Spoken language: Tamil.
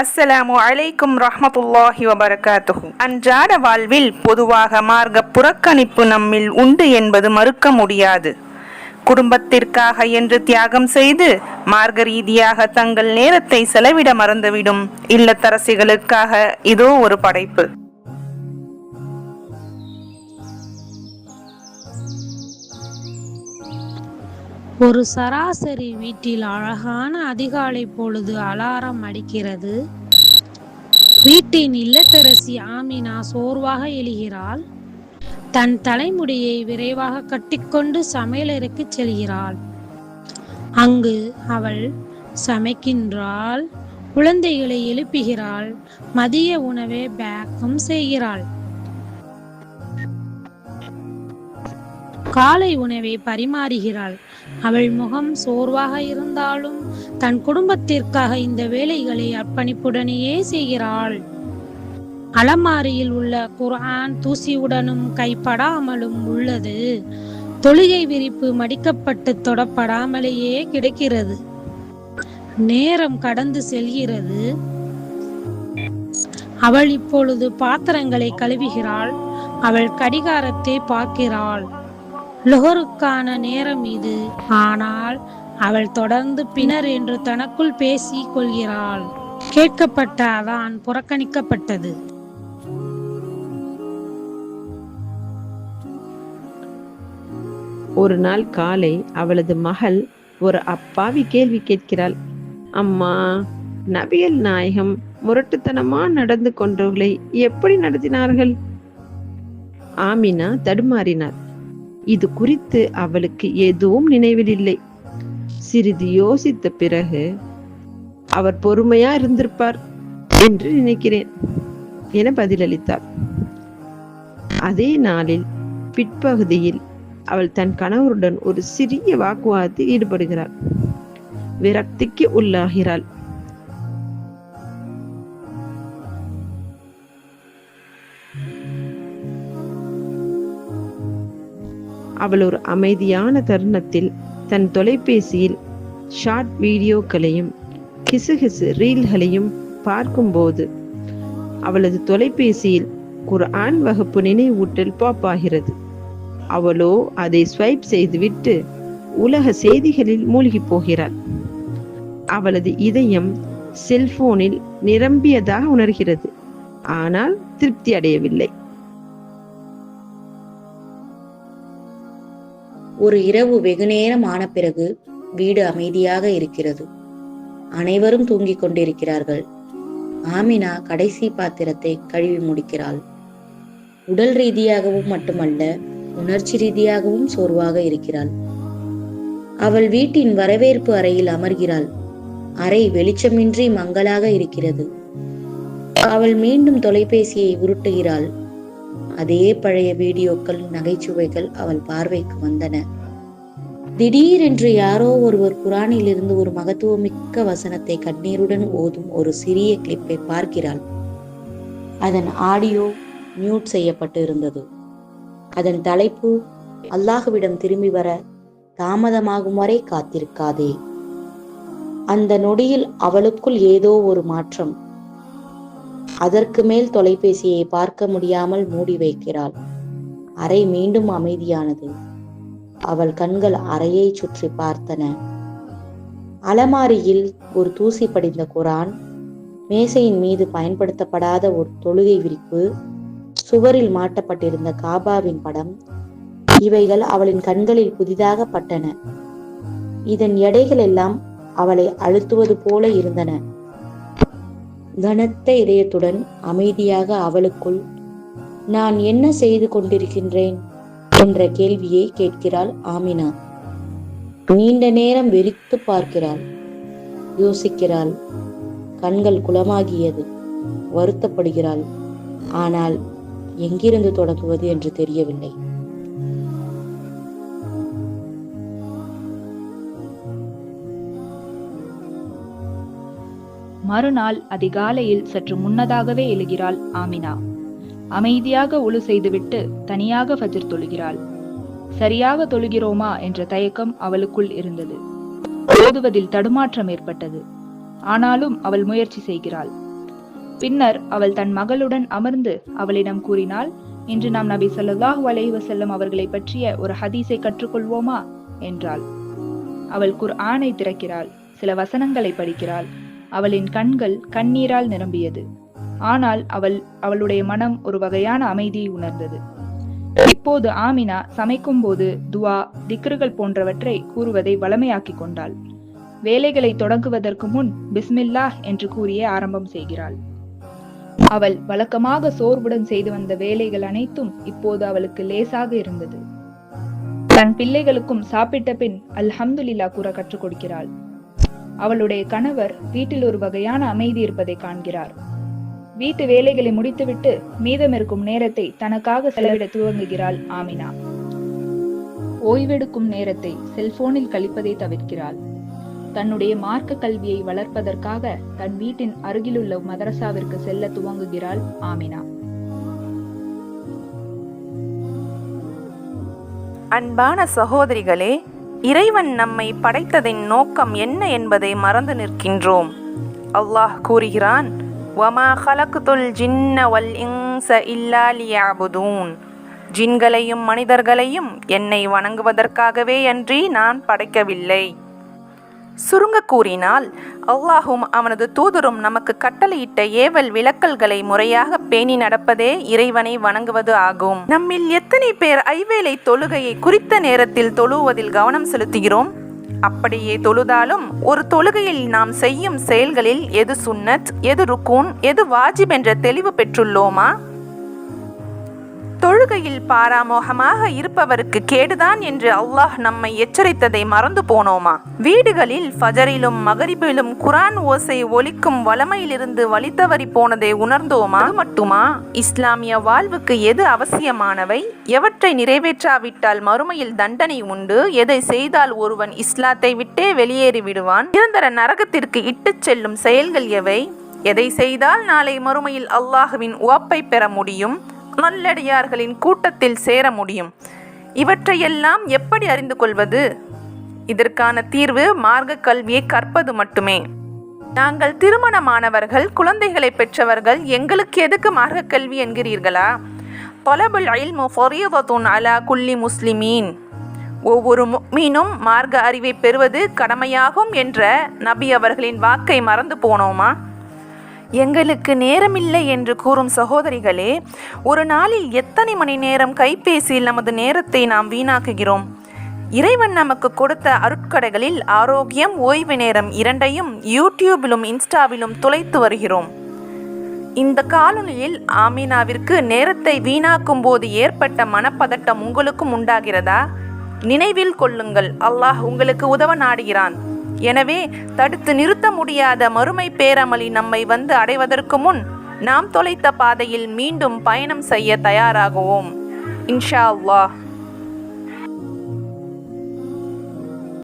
அஸ்ஸலாமு அலைக்கும் ரஹமத்துல்லாஹி வபரகாத்துஹு. அன்றாட வாழ்வில் பொதுவாக மார்க்க புறக்கணிப்பு நம்மில் உண்டு என்பது மறுக்க முடியாது. குடும்பத்திற்காக என்று தியாகம் செய்து மார்க்க ரீதியாக தங்கள் நேரத்தை செலவிட மறந்துவிடும் இல்லத்தரசிகளுக்காக இதோ ஒரு படைப்பு. ஒரு சராசரி வீட்டில் அழகான அதிகாலை பொழுது அலாரம் அடிக்கிறது? வீட்டின் இல்லத்தரசி ஆமினா சோர்வாக எழுகிறாள். தன் தலைமுடியை விரைவாக கட்டிக்கொண்டு சமையலறைக்கு செல்கிறாள். அங்கு அவள் சமைக்கின்றாள். குழந்தைகளை எழுப்புகிறாள். மதிய உணவை பேக்கும் செய்கிறாள். காலை உணவை பரிமாறுகிறாள். அவள் முகம் சோர்வாக இருந்தாலும் தன் குடும்பத்திற்காக இந்த வேலைகளை அர்ப்பணிப்புடனேயே செய்கிறாள். அலமாரியில் உள்ள குர்ஆன் தூசியுடனும் கைப்படாமலும் உள்ளது. தொழுகை விரிப்பு மடிக்கப்பட்டு தொடப்படாமலேயே கிடைக்கிறது. நேரம் கடந்து செல்கிறது. அவள் இப்பொழுது பாத்திரங்களை கழுவுகிறாள். அவள் கடிகாரத்தை பார்க்கிறாள். லோருக்கான நேரம் இது. ஆனால் அவள் தொடர்ந்து பின்னர் என்று தனக்குள் பேசிக் கொள்கிறாள். கேட்கப்பட்ட அதான் புறக்கணிக்கப்பட்டது. ஒரு நாள் காலை அவளது மகள் ஒரு அப்பாவி கேள்வி கேட்கிறாள். அம்மா நபியல் நாயகம் முரட்டுத்தனமா நடந்து கொண்டவர்களை எப்படி நடத்தினார்கள்? ஆமினா தடுமாறினார் இது குறித்து அவளுக்கு எதுவும் நினைவில் இல்லை. சிறிது யோசித்த பிறகு அவர் பொறுமையா இருந்திருப்பார் என்று நினைக்கிறேன் என பதிலளித்தார் அதே நாளில் பிற்பகுதியில் அவள் தன் கணவருடன் ஒரு சிறிய வாக்குவாதத்தில் ஈடுபடுகிறாள். விரக்திக்கு உள்ளாகிறாள். அவள் ஒரு அமைதியான தருணத்தில் தன் தொலைபேசியில் ஷார்ட் வீடியோக்களையும் கிசுகிசு ரீல்களையும் பார்க்கும்போது அவளது தொலைபேசியில் குர்ஆன் வகுப்பு நினைவூட்டல் பாப் ஆகிறது. அவளோ அதை ஸ்வைப் செய்துவிட்டு உலக செய்திகளில் மூழ்கி போகிறாள். அவளது இதயம் செல்போனில் நிரம்பியதாக உணர்கிறது. ஆனால் திருப்தி அடையவில்லை. ஒரு இரவு வெகுநேரம் ஆன பிறகு வீடு அமைதியாக இருக்கிறது. அனைவரும் தூங்கிக் கொண்டிருக்கிறார்கள். ஆமினா கடைசி பாத்திரத்தை கழுவி முடிக்கிறாள். உடல் ரீதியாகவும் மட்டுமல்ல உணர்ச்சி ரீதியாகவும் சோர்வாக இருக்கிறாள். அவள் வீட்டின் வரவேற்பு அறையில் அமர்கிறாள். அறை வெளிச்சமின்றி மங்கலாக இருக்கிறது. அவள் மீண்டும் தொலைபேசியை உருட்டுகிறாள். அதே பழைய வீடியோக்கள் நகைச்சுவைகள் அவள் பார்வைக்கு வந்தன. திடீரென்று யாரோ ஒருவர் குரானில் இருந்து ஒரு மகத்துவமிக்க வசனத்தை கண்ணீருடன் ஓதும் ஒரு சிறிய கிளிப்பை பார்க்கிறாள். அதன் ஆடியோ மியூட் செய்யப்பட்டு இருந்தது அதன் தலைப்பு அல்லாஹுவிடம் திரும்பி வர தாமதமாகும் வரை காத்திருக்காதே. அந்த நொடியில் அவளுக்குள் ஏதோ ஒரு மாற்றம் அதற்கு மேல் தொலைபேசியை பார்க்க முடியாமல் மூடி வைக்கிறாள். அறை மீண்டும் அமைதியானது. அவள் கண்கள் அறையை சுற்றி பார்த்தன. அலமாரியில் ஒரு தூசி படிந்த குரான் மேசையின் மீது பயன்படுத்தப்படாத ஒரு தொழுகை விரிப்பு சுவரில் மாட்டப்பட்டிருந்த காபாவின் படம் இவைகள் அவளின் கண்களில் புதிதாக பட்டன. இதன் எடைகள் எல்லாம் அவளை அழுத்துவது போல இருந்தன. கனத்த இதயத்துடன் அமைதியாக அவளுக்குள் நான் என்ன செய்து கொண்டிருக்கின்றேன்? என்ற கேள்வியை கேட்கிறாள் ஆமினா. நீண்ட நேரம் வெறித்து பார்க்கிறாள் யோசிக்கிறாள். கண்கள் குளமாகியது வருத்தப்படுகிறாள். ஆனால் எங்கிருந்து தொடங்குவது? என்று தெரியவில்லை. மறுநாள் அதிகாலையில் சற்று முன்னதாகவே எழுகிறாள் ஆமினா. அமைதியாக ஒழு செய்துவிட்டு தனியாக ஃபஜிர் தொழுகிறாள். சரியாக தொழுகிறோமா என்ற தயக்கம் அவளுக்குள் இருந்தது. ஓதுவதில் தடுமாற்றம் ஏற்பட்டது. ஆனாலும் அவள் முயற்சி செய்கிறாள். பின்னர் அவள் தன் மகளுடன் அமர்ந்து அவளிடம் கூறினாள் இன்று நாம் நபி ஸல்லல்லாஹு அலைஹி செல்லும் அவர்களை பற்றிய ஒரு ஹதீஸை கற்றுக்கொள்வோமா? என்றாள். அவள் குர் ஆணை திறக்கிறாள் சில வசனங்களை படிக்கிறாள். அவளின் கண்கள் கண்ணீரால் நிரம்பியது. ஆனால் அவள் அவளுடைய மனம் ஒரு வகையான அமைதியை உணர்ந்தது. இப்போது ஆமினா சமைக்கும் போது துவா திக்ருகள் போன்றவற்றை கூறுவதை வளமையாக்கிக் கொண்டாள். வேலைகளை தொடங்குவதற்கு முன் பிஸ்மில்லா என்று கூறியே ஆரம்பம் செய்கிறாள். அவள் வழக்கமாக சோர்வுடன் செய்து வந்த வேலைகள் அனைத்தும் இப்போது அவளுக்கு லேசாக இருந்தது. தன் பிள்ளைகளுக்கும் சாப்பிட்ட பின் அல்ஹம்துலில்லா கூற கற்றுக் கொடுக்கிறாள். அவளுடைய கணவர் வீட்டில் ஒரு வகையான அமைதி இருப்பதை காண்கிறார். வீட்டு வேலைகளை முடித்துவிட்டு மீதம் இருக்கும் நேரத்தை தனக்காக செலவிட துவங்குகிறாள் ஆமினா. ஓய்வெடுக்கும் நேரத்தை செல்போனில் கழிப்பதை தவிர்க்கிறாள். தன்னுடைய மார்க்க கல்வியை வளர்ப்பதற்காக தன் வீட்டின் அருகிலுள்ள மதரசாவிற்கு செல்ல துவங்குகிறாள் ஆமினா. அன்பான சகோதரிகளே இறைவன் நம்மை படைத்ததின் நோக்கம் என்ன என்பதை மறந்து நிற்கின்றோம். அல்லாஹ் கூறுகிறான் வமா ஜின்ன வல் இன்ச ஜின்களையும் மனிதர்களையும் என்னை வணங்குவதற்காகவே அன்றி நான் படைக்கவில்லை. சுருங்க கூறினால் அல்லாஹும் அவனது தூதரும் நமக்கு கட்டளையிட்ட ஏவல் விளக்கல்களை முறையாக பேணி நடப்பதே இறைவனை வணங்குவது ஆகும். நம்மில் எத்தனை பேர் ஐவேளை தொழுகையை குறித்த நேரத்தில் தொழுவதில் கவனம் செலுத்துகிறோம்? அப்படியே தொழுதாலும் ஒரு தொழுகையில் நாம் செய்யும் செயல்களில் எது சுன்னத் எது ருக்கூன் எது வாஜிப் என்ற தெளிவு பெற்றுள்ளோமா? தொழுகையில் பாராமோகமாக இருப்பவருக்கு கேடுதான் என்று அல்லாஹ் நம்மை எச்சரித்ததை மறந்து போனோமா? வீடுகளில் ஃபஜரிலும் மகரிபிலும் குரான் ஓசை ஒலிக்கும் வளமையிலிருந்து வழித்தவறி போனதை உணர்ந்தோமா? மட்டுமா? இஸ்லாமிய வாழ்வுக்கு எது அவசியமானவை? எவற்றை நிறைவேற்றாவிட்டால் மறுமையில் தண்டனை உண்டு? எதை செய்தால் ஒருவன் இஸ்லாத்தை விட்டே வெளியேறி விடுவான்? நிரந்தர நரகத்திற்கு இட்டுச் செல்லும் செயல்கள் எவை? எதை செய்தால் நாளை மறுமையில் அல்லாஹுவின் உவப்பை பெற முடியும்? நல்லடியார்களின் கூட்டத்தில் சேர முடியும். இவற்றையெல்லாம் எப்படி அறிந்து கொள்வது? இதற்கான தீர்வு மார்க்க கல்வியை கற்பது மட்டுமே. நாங்கள் திருமணமானவர்கள் குழந்தைகளை பெற்றவர்கள் எங்களுக்கு எதுக்கு மார்க்க கல்வி என்கிறீர்களா? தொலபுல் இல்மு ஃபரீதத்துன் அலா குல்லி முஸ்லிமீன். ஒவ்வொரு மீனும் மார்க்க அறிவை பெறுவது கடமையாகும் என்ற நபி அவர்களின் வாக்கை மறந்து போனோமா? எங்களுக்கு நேரமில்லை என்று கூறும் சகோதரிகளே ஒரு நாளில் எத்தனை மணி நேரம் கைபேசியில் நமது நேரத்தை நாம் வீணாக்குகிறோம்? இறைவன் நமக்கு கொடுத்த அருட்கடைகளில் ஆரோக்கியம் ஓய்வு நேரம் இரண்டையும் யூடியூபிலும் இன்ஸ்டாவிலும் துளைத்து வருகிறோம். இந்த காலொலியில் ஆமீனாவிற்கு நேரத்தை வீணாக்கும் போது ஏற்பட்ட மனப்பதட்டம் உங்களுக்கும் உண்டாகிறதா? நினைவில் கொள்ளுங்கள் அல்லாஹ் உங்களுக்கு உதவ நாடுகிறான். எனவே தடுத்து நிறுத்த முடியாத மறுமை பேரமளி நம்மை வந்து அடைவதற்கு முன் நாம் தொலைத்த பாதையில் மீண்டும் பயணம் செய்ய தயாராகுவோம். இன்ஷா அல்லாஹ்.